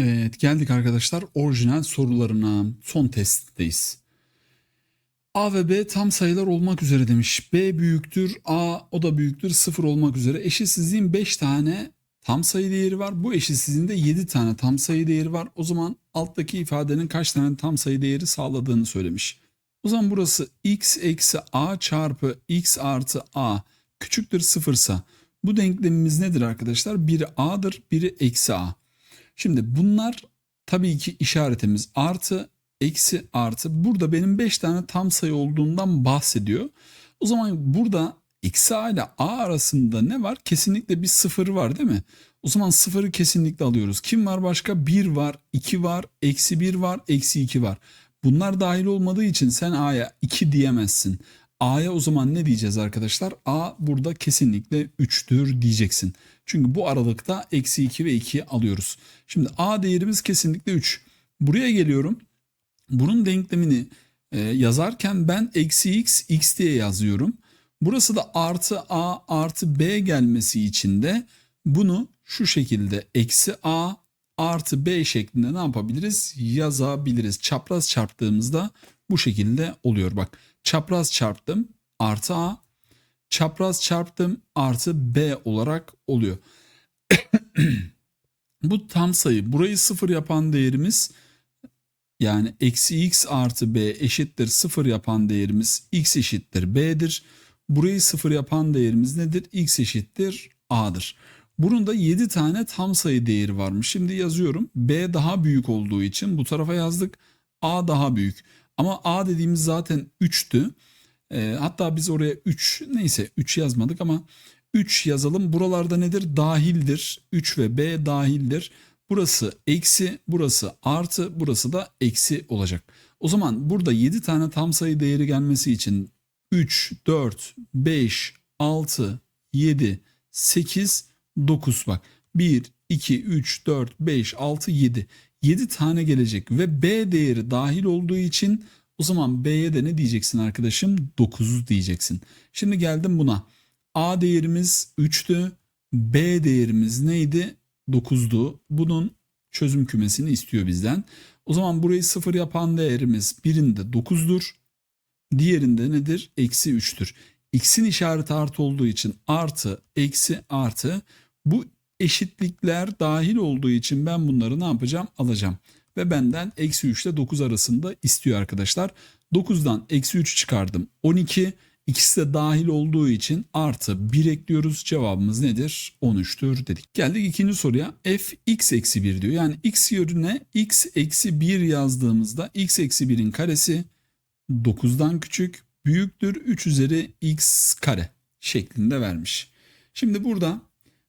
Evet geldik arkadaşlar orijinal sorularına. Son testteyiz. A ve B tam sayılar olmak üzere demiş. B büyüktür A o da büyüktür 0 olmak üzere. Eşitsizliğin 5 tane tam sayı değeri var. Bu eşitsizliğin de 7 tane tam sayı değeri var. O zaman alttaki ifadenin kaç tane tam sayı değeri sağladığını söylemiş. O zaman burası x eksi a çarpı x artı a küçüktür sıfırsa bu denklemimiz nedir arkadaşlar? Biri a'dır biri eksi a. Şimdi bunlar tabii ki işaretimiz artı, eksi, artı. Burada benim 5 tane tam sayı olduğundan bahsediyor. O zaman burada eksi a ile a arasında ne var? Kesinlikle bir sıfır var değil mi? O zaman sıfırı kesinlikle alıyoruz. Kim var başka? 1 var, 2 var, eksi 1 var, eksi 2 var. Bunlar dahil olmadığı için sen a'ya 2 diyemezsin. A'ya o zaman ne diyeceğiz arkadaşlar? A burada kesinlikle 3'tür diyeceksin. Çünkü bu aralıkta eksi 2 ve 2'yi alıyoruz. Şimdi A değerimiz kesinlikle 3. Buraya geliyorum. Bunun denklemini e, yazarken ben eksi x, x diye yazıyorum. Burası da artı a artı b gelmesi için de bunu şu şekilde eksi a artı b şeklinde ne yapabiliriz? Yazabiliriz. Çapraz çarptığımızda bu şekilde oluyor. Bak çapraz çarptım artı a çapraz çarptım artı b olarak oluyor. Bu tam sayı burayı sıfır yapan değerimiz yani eksi x artı b eşittir sıfır yapan değerimiz x eşittir b'dir. Burayı sıfır yapan değerimiz nedir? x eşittir a'dır. Bunun da 7 tane tam sayı değeri varmış. Şimdi yazıyorum. B daha büyük olduğu için bu tarafa yazdık. A daha büyük. Ama A dediğimiz zaten 3'tü. E, hatta biz oraya 3 neyse 3 yazmadık ama 3 yazalım. Buralarda nedir? Dahildir. 3 ve B dahildir. Burası eksi, burası artı, burası da eksi olacak. O zaman burada 7 tane tam sayı değeri gelmesi için 3, 4, 5, 6, 7, 8, 9 bak. 1, 2, 3, 4, 5, 6, 7. 7 tane gelecek ve B değeri dahil olduğu için o zaman B'ye de ne diyeceksin arkadaşım? 9 diyeceksin. Şimdi geldim buna. A değerimiz 3'tü. B değerimiz neydi? 9'du. Bunun çözüm kümesini istiyor bizden. O zaman burayı 0 yapan değerimiz birinde 9'dur. Diğerinde nedir? Eksi 3'tür. X'in işareti artı olduğu için artı, eksi, artı. Bu eşitlikler dahil olduğu için ben bunları ne yapacağım? Alacağım. Ve benden eksi 3 ile 9 arasında istiyor arkadaşlar. 9'dan eksi 3 çıkardım. 12. İkisi de dahil olduğu için artı 1 ekliyoruz. Cevabımız nedir? 13'tür dedik. Geldik ikinci soruya. f x eksi 1 diyor. Yani x yerine x eksi 1 yazdığımızda x eksi 1'in karesi 9'dan küçük büyüktür 3 üzeri x kare şeklinde vermiş. Şimdi burada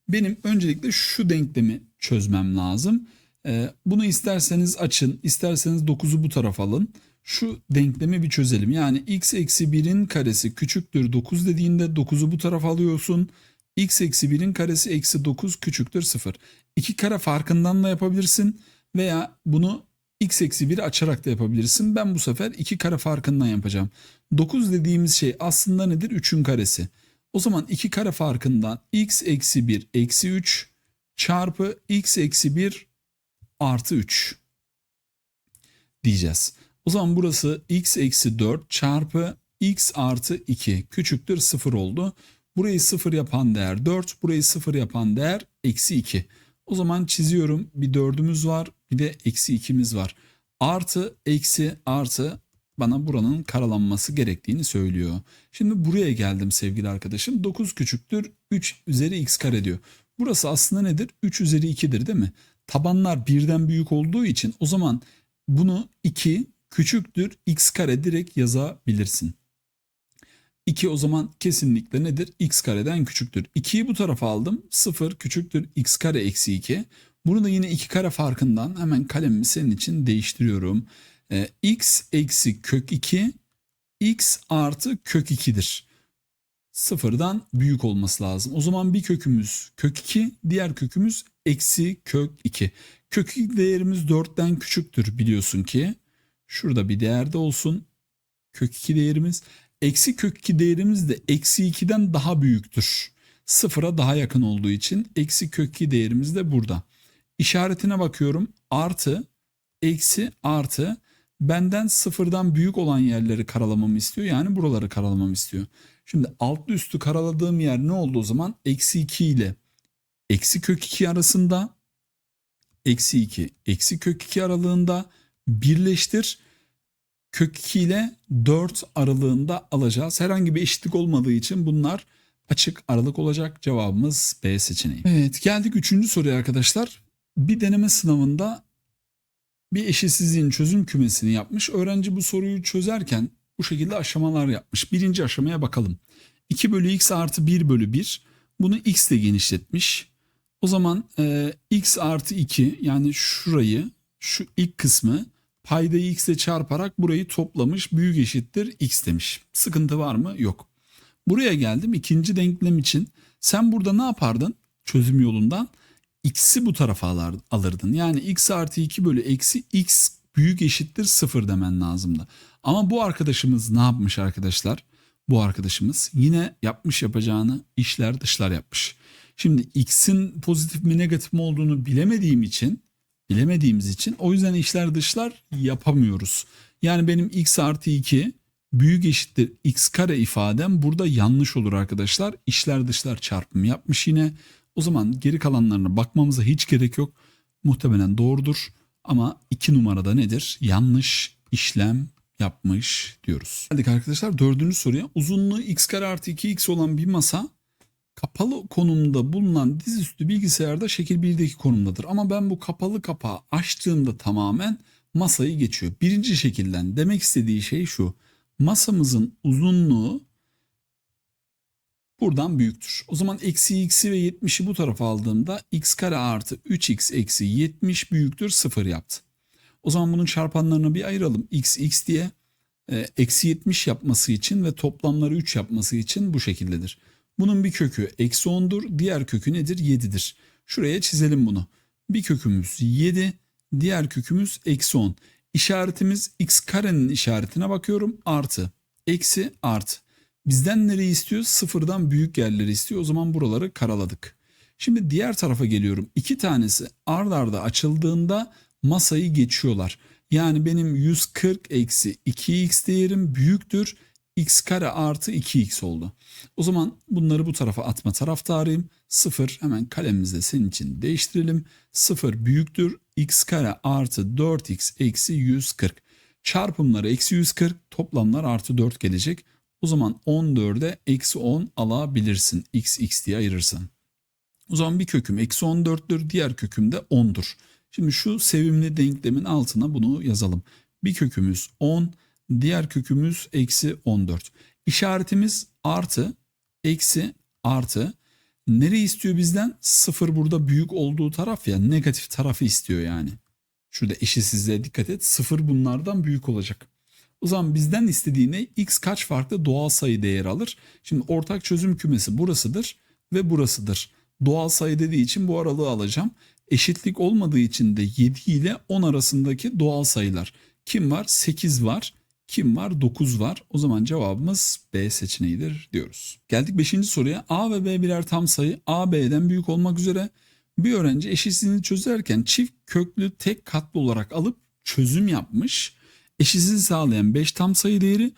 benim öncelikle şu denklemi çözmem lazım. Ee, bunu isterseniz açın, isterseniz 9'u bu tarafa alın. Şu denklemi bir çözelim. Yani x eksi 1'in karesi küçüktür 9 dediğinde 9'u bu tarafa alıyorsun. x eksi 1'in karesi eksi 9 küçüktür 0. İki kare farkından da yapabilirsin veya bunu x eksi 1'i açarak da yapabilirsin. Ben bu sefer iki kare farkından yapacağım. 9 dediğimiz şey aslında nedir? 3'ün karesi. O zaman iki kare farkından x eksi 1 eksi 3 çarpı x eksi 1 artı 3 diyeceğiz. O zaman burası x eksi 4 çarpı x artı 2 küçüktür 0 oldu. Burayı 0 yapan değer 4, burayı 0 yapan değer eksi 2. O zaman çiziyorum bir 4'ümüz var bir de eksi 2'miz var. Artı eksi artı bana buranın karalanması gerektiğini söylüyor. Şimdi buraya geldim sevgili arkadaşım. 9 küçüktür 3 üzeri x kare diyor. Burası aslında nedir? 3 üzeri 2'dir değil mi? Tabanlar birden büyük olduğu için o zaman bunu 2 küçüktür x kare direkt yazabilirsin. 2 o zaman kesinlikle nedir? x kareden küçüktür. 2'yi bu tarafa aldım. 0 küçüktür x kare eksi 2. Bunu da yine 2 kare farkından hemen kalemimi senin için değiştiriyorum. Ee, x eksi kök 2 x artı kök 2'dir. Sıfırdan büyük olması lazım. O zaman bir kökümüz kök 2, diğer kökümüz eksi kök 2. Kök 2 değerimiz 4'ten küçüktür biliyorsun ki. Şurada bir değerde olsun. Kök 2 değerimiz. Eksi kök 2 değerimiz de eksi 2'den daha büyüktür. Sıfıra daha yakın olduğu için eksi kök 2 değerimiz de burada. İşaretine bakıyorum artı eksi artı benden sıfırdan büyük olan yerleri karalamamı istiyor. Yani buraları karalamamı istiyor. Şimdi altlı üstü karaladığım yer ne oldu o zaman? Eksi 2 ile eksi kök 2 arasında eksi 2 eksi kök 2 aralığında birleştir kök 2 ile 4 aralığında alacağız. Herhangi bir eşitlik olmadığı için bunlar açık aralık olacak. Cevabımız B seçeneği. Evet geldik 3. soruya arkadaşlar. Bir deneme sınavında bir eşitsizliğin çözüm kümesini yapmış. Öğrenci bu soruyu çözerken bu şekilde aşamalar yapmış. Birinci aşamaya bakalım. 2 bölü x artı 1 bölü 1. Bunu x ile genişletmiş. O zaman e, x artı 2 yani şurayı şu ilk kısmı paydayı x ile çarparak burayı toplamış büyük eşittir x demiş. Sıkıntı var mı? Yok. Buraya geldim ikinci denklem için. Sen burada ne yapardın? Çözüm yolundan x'i bu tarafa alırdın. Yani x artı 2 bölü eksi x büyük eşittir 0 demen lazımdı. Ama bu arkadaşımız ne yapmış arkadaşlar? Bu arkadaşımız yine yapmış yapacağını işler dışlar yapmış. Şimdi x'in pozitif mi negatif mi olduğunu bilemediğim için bilemediğimiz için o yüzden işler dışlar yapamıyoruz. Yani benim x artı 2 büyük eşittir x kare ifadem burada yanlış olur arkadaşlar. İşler dışlar çarpımı yapmış yine. O zaman geri kalanlarına bakmamıza hiç gerek yok. Muhtemelen doğrudur. Ama iki numarada nedir? Yanlış işlem yapmış diyoruz. Geldik arkadaşlar dördüncü soruya. Uzunluğu x kare artı 2x olan bir masa kapalı konumda bulunan dizüstü bilgisayarda şekil 1'deki konumdadır. Ama ben bu kapalı kapağı açtığımda tamamen masayı geçiyor. Birinci şekilden demek istediği şey şu. Masamızın uzunluğu buradan büyüktür. O zaman eksi x'i ve 70'i bu tarafa aldığımda x kare artı 3x eksi 70 büyüktür 0 yaptı. O zaman bunun çarpanlarını bir ayıralım. x x diye e, eksi 70 yapması için ve toplamları 3 yapması için bu şekildedir. Bunun bir kökü eksi 10'dur. Diğer kökü nedir? 7'dir. Şuraya çizelim bunu. Bir kökümüz 7. Diğer kökümüz eksi 10. İşaretimiz x karenin işaretine bakıyorum. Artı. Eksi artı. Bizden nereyi istiyor? Sıfırdan büyük yerleri istiyor. O zaman buraları karaladık. Şimdi diğer tarafa geliyorum. İki tanesi ard arda açıldığında masayı geçiyorlar. Yani benim 140 eksi 2x değerim büyüktür. x kare artı 2x oldu. O zaman bunları bu tarafa atma taraftarıyım. 0 hemen kalemimizde senin için değiştirelim. 0 büyüktür x kare artı 4x eksi 140. Çarpımları eksi 140 toplamlar artı 4 gelecek. O zaman 14'e eksi 10 alabilirsin x x diye ayırırsan. O zaman bir köküm eksi 14'tür diğer köküm de 10'dur. Şimdi şu sevimli denklemin altına bunu yazalım. Bir kökümüz 10 diğer kökümüz eksi 14. İşaretimiz artı eksi artı. Nereyi istiyor bizden? Sıfır burada büyük olduğu taraf ya negatif tarafı istiyor yani. Şurada eşitsizliğe dikkat et. Sıfır bunlardan büyük olacak. O zaman bizden istediği ne? X kaç farklı doğal sayı değer alır? Şimdi ortak çözüm kümesi burasıdır ve burasıdır. Doğal sayı dediği için bu aralığı alacağım. Eşitlik olmadığı için de 7 ile 10 arasındaki doğal sayılar. Kim var? 8 var. Kim var? 9 var. O zaman cevabımız B seçeneğidir diyoruz. Geldik 5. soruya. A ve B birer tam sayı. A B'den büyük olmak üzere bir öğrenci eşitsizliğini çözerken çift köklü tek katlı olarak alıp çözüm yapmış. Eşitsizliği sağlayan 5 tam sayı değeri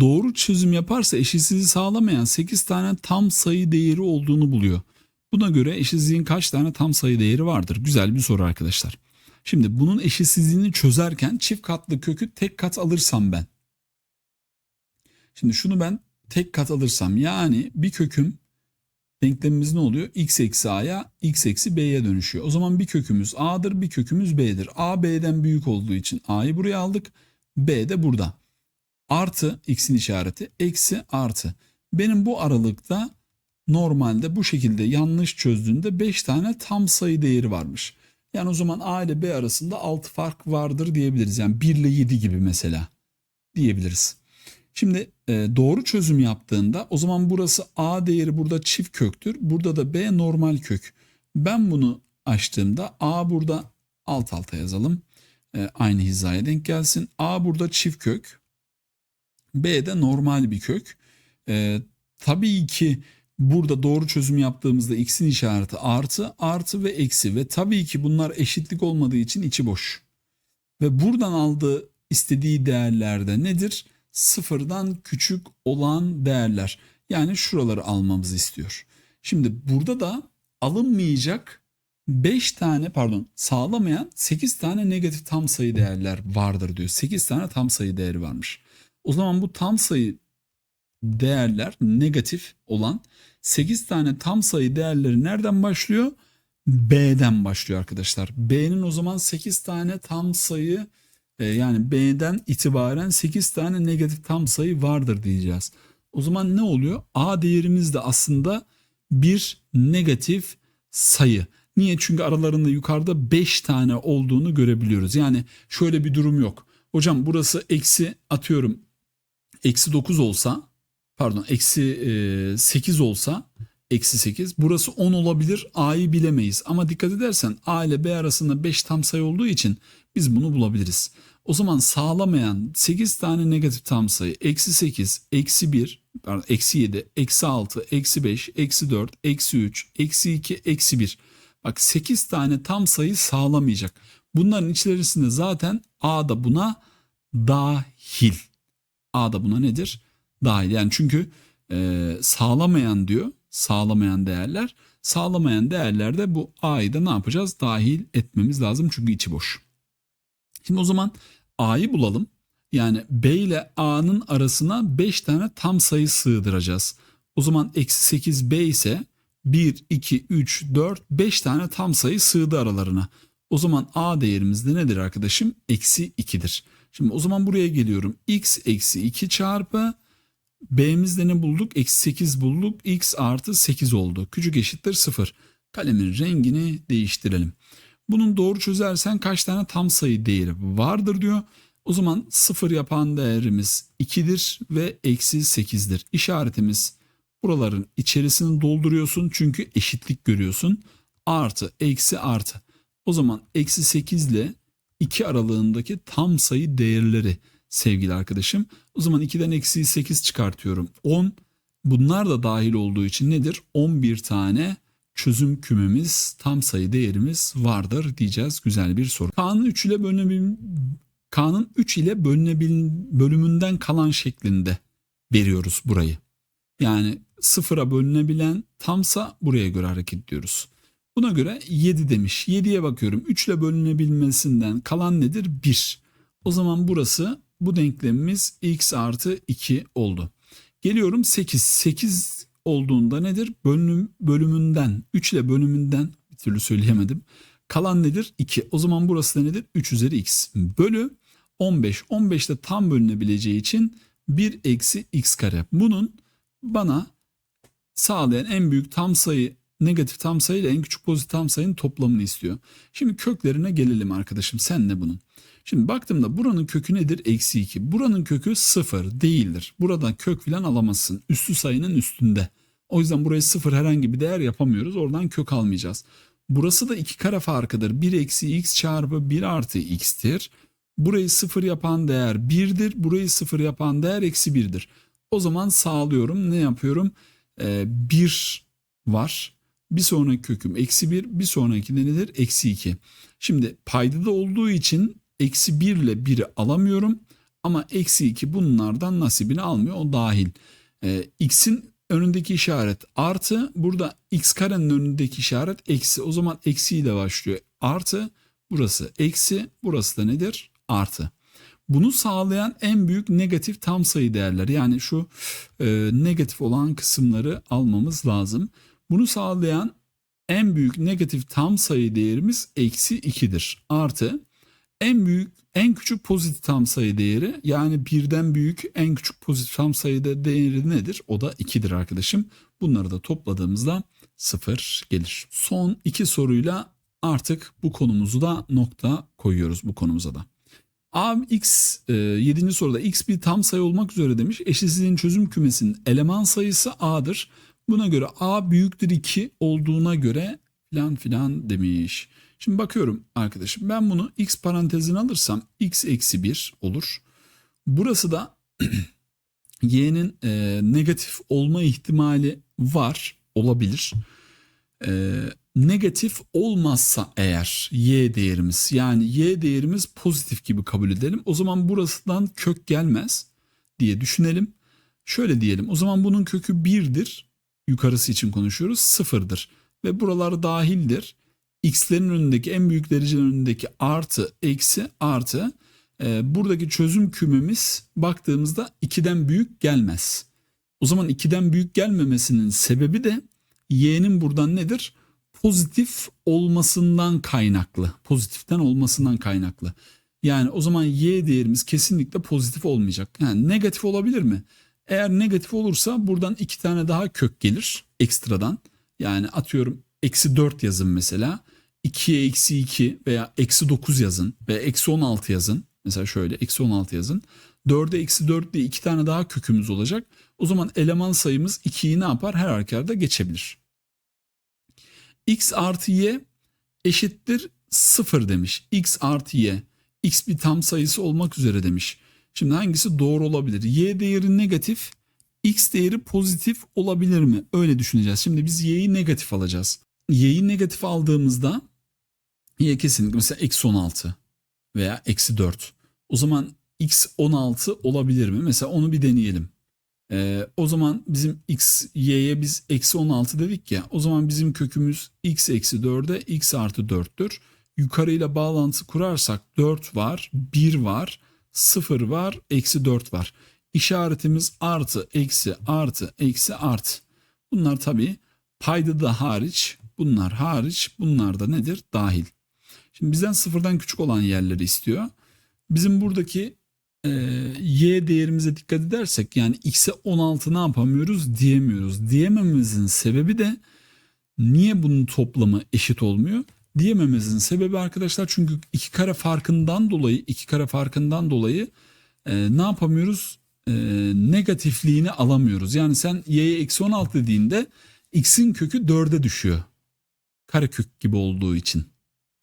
doğru çözüm yaparsa eşitsizliği sağlamayan 8 tane tam sayı değeri olduğunu buluyor. Buna göre eşitsizliğin kaç tane tam sayı değeri vardır? Güzel bir soru arkadaşlar. Şimdi bunun eşitsizliğini çözerken çift katlı kökü tek kat alırsam ben. Şimdi şunu ben tek kat alırsam yani bir köküm denklemimiz ne oluyor? x eksi a'ya x eksi b'ye dönüşüyor. O zaman bir kökümüz a'dır bir kökümüz b'dir. a b'den büyük olduğu için a'yı buraya aldık. B de burada. Artı x'in işareti eksi artı. Benim bu aralıkta normalde bu şekilde yanlış çözdüğünde 5 tane tam sayı değeri varmış. Yani o zaman A ile B arasında 6 fark vardır diyebiliriz. Yani 1 ile 7 gibi mesela diyebiliriz. Şimdi e, doğru çözüm yaptığında o zaman burası A değeri burada çift köktür. Burada da B normal kök. Ben bunu açtığımda A burada alt alta yazalım. E, aynı hizaya denk gelsin. A burada çift kök. B de normal bir kök. E, tabii ki Burada doğru çözüm yaptığımızda x'in işareti artı, artı ve eksi ve tabii ki bunlar eşitlik olmadığı için içi boş. Ve buradan aldığı istediği değerlerde nedir? Sıfırdan küçük olan değerler. Yani şuraları almamızı istiyor. Şimdi burada da alınmayacak 5 tane pardon sağlamayan 8 tane negatif tam sayı değerler vardır diyor. 8 tane tam sayı değeri varmış. O zaman bu tam sayı değerler negatif olan 8 tane tam sayı değerleri nereden başlıyor? B'den başlıyor arkadaşlar. B'nin o zaman 8 tane tam sayı e, yani B'den itibaren 8 tane negatif tam sayı vardır diyeceğiz. O zaman ne oluyor? A değerimiz de aslında bir negatif sayı. Niye? Çünkü aralarında yukarıda 5 tane olduğunu görebiliyoruz. Yani şöyle bir durum yok. Hocam burası eksi atıyorum eksi 9 olsa pardon eksi 8 olsa eksi 8 burası 10 olabilir A'yı bilemeyiz. Ama dikkat edersen A ile B arasında 5 tam sayı olduğu için biz bunu bulabiliriz. O zaman sağlamayan 8 tane negatif tam sayı eksi 8, eksi 1, pardon, eksi 7, eksi 6, eksi 5, eksi 4, eksi 3, eksi 2, eksi 1. Bak 8 tane tam sayı sağlamayacak. Bunların içerisinde zaten A da buna dahil. A da buna nedir? Dahil. Yani çünkü e, sağlamayan diyor. Sağlamayan değerler. Sağlamayan değerlerde bu A'yı da ne yapacağız? Dahil etmemiz lazım çünkü içi boş. Şimdi o zaman A'yı bulalım. Yani B ile A'nın arasına 5 tane tam sayı sığdıracağız. O zaman eksi 8 B ise 1, 2, 3, 4, 5 tane tam sayı sığdı aralarına. O zaman A değerimiz de nedir arkadaşım? Eksi 2'dir. Şimdi o zaman buraya geliyorum. X eksi 2 çarpı B'mizde ne bulduk? Eksi 8 bulduk. X artı 8 oldu. Küçük eşittir 0. Kalemin rengini değiştirelim. Bunun doğru çözersen kaç tane tam sayı değeri vardır diyor. O zaman 0 yapan değerimiz 2'dir ve eksi 8'dir. İşaretimiz buraların içerisini dolduruyorsun çünkü eşitlik görüyorsun. Artı eksi artı. O zaman eksi 8 ile 2 aralığındaki tam sayı değerleri sevgili arkadaşım. O zaman 2'den eksi 8 çıkartıyorum. 10 bunlar da dahil olduğu için nedir? 11 tane çözüm kümemiz tam sayı değerimiz vardır diyeceğiz. Güzel bir soru. K'nın 3 ile bölünebil K'nın 3 ile bölünebil bölümünden kalan şeklinde veriyoruz burayı. Yani sıfıra bölünebilen tamsa buraya göre hareket ediyoruz. Buna göre 7 demiş. 7'ye bakıyorum. 3 ile bölünebilmesinden kalan nedir? 1. O zaman burası bu denklemimiz x artı 2 oldu. Geliyorum 8. 8 olduğunda nedir? Bölüm, bölümünden 3 ile bölümünden bir türlü söyleyemedim. Kalan nedir? 2. O zaman burası da nedir? 3 üzeri x bölü 15. 15 de tam bölünebileceği için 1 eksi x kare. Bunun bana sağlayan en büyük tam sayı negatif tam sayı ile en küçük pozitif tam sayının toplamını istiyor. Şimdi köklerine gelelim arkadaşım. Sen ne bunun? Şimdi baktığımda buranın kökü nedir? Eksi 2. Buranın kökü 0 değildir. Buradan kök filan alamazsın. Üstü sayının üstünde. O yüzden buraya 0 herhangi bir değer yapamıyoruz. Oradan kök almayacağız. Burası da 2 kare farkıdır. 1 eksi x çarpı 1 artı x'tir. Burayı 0 yapan değer 1'dir. Burayı 0 yapan değer eksi 1'dir. O zaman sağlıyorum. Ne yapıyorum? Ee, 1 var. Bir sonraki köküm eksi 1. Bir sonraki de nedir? Eksi 2. Şimdi paydada olduğu için eksi 1 ile 1'i alamıyorum. Ama eksi 2 bunlardan nasibini almıyor. O dahil. Ee, x'in önündeki işaret artı. Burada x karenin önündeki işaret eksi. O zaman eksi ile başlıyor. Artı. Burası eksi. Burası da nedir? Artı. Bunu sağlayan en büyük negatif tam sayı değerler. Yani şu e, negatif olan kısımları almamız lazım. Bunu sağlayan en büyük negatif tam sayı değerimiz eksi 2'dir. Artı en büyük en küçük pozitif tam sayı değeri yani birden büyük en küçük pozitif tam sayı değeri nedir? O da 2'dir arkadaşım. Bunları da topladığımızda 0 gelir. Son iki soruyla artık bu konumuzu da nokta koyuyoruz bu konumuza da. A x e, 7. soruda x bir tam sayı olmak üzere demiş. Eşitsizliğin çözüm kümesinin eleman sayısı a'dır. Buna göre a büyüktür 2 olduğuna göre filan filan demiş. Şimdi bakıyorum arkadaşım ben bunu x parantezine alırsam x eksi 1 olur. Burası da y'nin e, negatif olma ihtimali var olabilir. Ee, negatif olmazsa eğer y değerimiz yani y değerimiz pozitif gibi kabul edelim. O zaman burasından kök gelmez diye düşünelim. Şöyle diyelim o zaman bunun kökü 1'dir. Yukarısı için konuşuyoruz sıfırdır. Ve buralar dahildir. X'lerin önündeki en büyük derecenin önündeki artı eksi artı e, buradaki çözüm kümemiz baktığımızda 2'den büyük gelmez. O zaman 2'den büyük gelmemesinin sebebi de y'nin buradan nedir? Pozitif olmasından kaynaklı. Pozitiften olmasından kaynaklı. Yani o zaman y değerimiz kesinlikle pozitif olmayacak. Yani negatif olabilir mi? Eğer negatif olursa buradan iki tane daha kök gelir ekstradan. Yani atıyorum eksi 4 yazın mesela. 2'ye eksi 2 veya eksi 9 yazın veya eksi 16 yazın. Mesela şöyle eksi 16 yazın. 4'e eksi 4 diye iki tane daha kökümüz olacak. O zaman eleman sayımız 2'yi ne yapar? Her halükarda geçebilir. x artı y eşittir 0 demiş. x artı y. x bir tam sayısı olmak üzere demiş. Şimdi hangisi doğru olabilir? Y değeri negatif, x değeri pozitif olabilir mi? Öyle düşüneceğiz. Şimdi biz y'yi negatif alacağız. Y'yi negatif aldığımızda y kesinlikle mesela eksi 16 veya eksi 4. O zaman x 16 olabilir mi? Mesela onu bir deneyelim. Ee, o zaman bizim x, y'ye biz eksi 16 dedik ya. O zaman bizim kökümüz x eksi 4'e x artı 4'tür. Yukarıyla bağlantı kurarsak 4 var, 1 var, 0 var, eksi 4 var. İşaretimiz artı, eksi, artı, eksi, artı. Bunlar tabii payda da hariç, bunlar hariç, bunlar da nedir? Dahil. Şimdi bizden sıfırdan küçük olan yerleri istiyor. Bizim buradaki e, y değerimize dikkat edersek yani x'e 16 ne yapamıyoruz diyemiyoruz. Diyemememizin sebebi de niye bunun toplamı eşit olmuyor? Diyemememizin sebebi arkadaşlar çünkü iki kare farkından dolayı iki kare farkından dolayı e, ne yapamıyoruz? E, negatifliğini alamıyoruz. Yani sen y'ye eksi 16 dediğinde x'in kökü 4'e düşüyor. Karekök gibi olduğu için.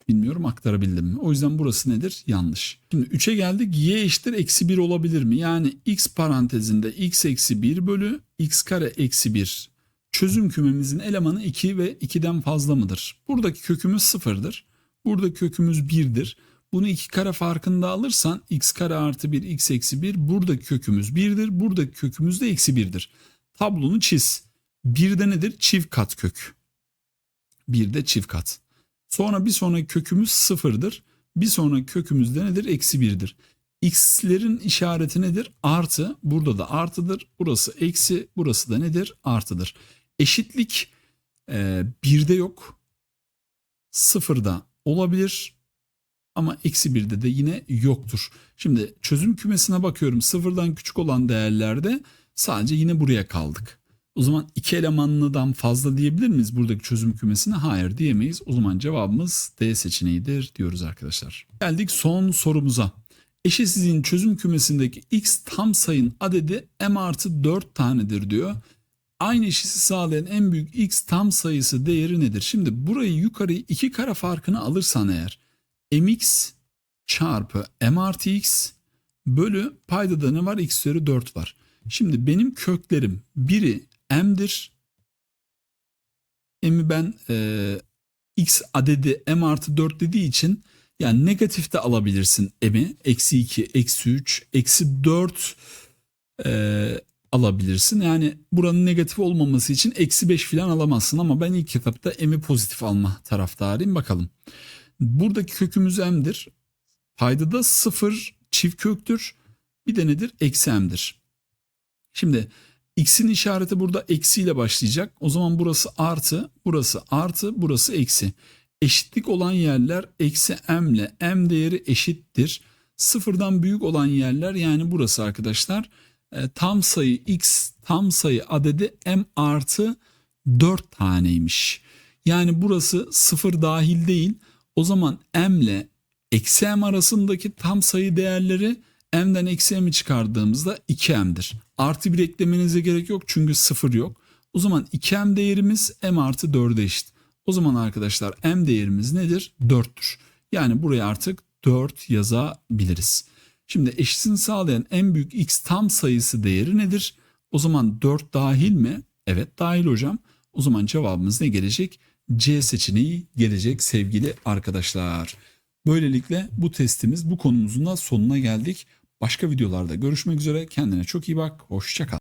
Bilmiyorum aktarabildim mi? O yüzden burası nedir? Yanlış. Şimdi 3'e geldik. Y eşittir eksi 1 olabilir mi? Yani x parantezinde x eksi 1 bölü x kare eksi 1. Çözüm kümemizin elemanı 2 ve 2'den fazla mıdır? Buradaki kökümüz 0'dır. Burada kökümüz 1'dir. Bunu iki kare farkında alırsan x kare artı 1 x eksi 1 buradaki kökümüz 1'dir. Buradaki kökümüz de eksi 1'dir. Tablonu çiz. 1'de nedir? Çift kat kök. 1'de çift kat. Sonra bir sonraki kökümüz sıfırdır. Bir sonraki kökümüz de nedir? Eksi birdir. X'lerin işareti nedir? Artı. Burada da artıdır. Burası eksi. Burası da nedir? Artıdır. Eşitlik e, birde yok. Sıfırda olabilir. Ama eksi birde de yine yoktur. Şimdi çözüm kümesine bakıyorum. Sıfırdan küçük olan değerlerde sadece yine buraya kaldık. O zaman iki elemanlıdan fazla diyebilir miyiz buradaki çözüm kümesine? Hayır diyemeyiz. O zaman cevabımız D seçeneğidir diyoruz arkadaşlar. Geldik son sorumuza. Eşitsizliğin çözüm kümesindeki x tam sayın adedi m artı 4 tanedir diyor. Aynı eşitsi sağlayan en büyük x tam sayısı değeri nedir? Şimdi burayı yukarıyı iki kare farkını alırsan eğer mx çarpı m artı x bölü payda da ne var? x üzeri 4 var. Şimdi benim köklerim biri m'dir. M'i ben e, x adedi m artı 4 dediği için yani negatif de alabilirsin m'i. Eksi 2, eksi 3, eksi 4 e, alabilirsin. Yani buranın negatif olmaması için eksi 5 falan alamazsın ama ben ilk etapta m'i pozitif alma taraftarıyım. Bakalım. Buradaki kökümüz m'dir. Payda da 0 çift köktür. Bir de nedir? Eksi m'dir. Şimdi X'in işareti burada eksiyle başlayacak. O zaman burası artı, burası artı, burası eksi. Eşitlik olan yerler eksi m ile m değeri eşittir. Sıfırdan büyük olan yerler yani burası arkadaşlar e, tam sayı x tam sayı adedi m artı 4 taneymiş. Yani burası sıfır dahil değil. O zaman m ile eksi m arasındaki tam sayı değerleri m'den eksi m'i çıkardığımızda 2m'dir. Artı bir eklemenize gerek yok çünkü sıfır yok. O zaman 2m değerimiz m artı 4'e eşit. O zaman arkadaşlar m değerimiz nedir? 4'tür. Yani buraya artık 4 yazabiliriz. Şimdi eşitini sağlayan en büyük x tam sayısı değeri nedir? O zaman 4 dahil mi? Evet dahil hocam. O zaman cevabımız ne gelecek? C seçeneği gelecek sevgili arkadaşlar. Böylelikle bu testimiz bu konumuzun da sonuna geldik. Başka videolarda görüşmek üzere. Kendine çok iyi bak. Hoşça kal.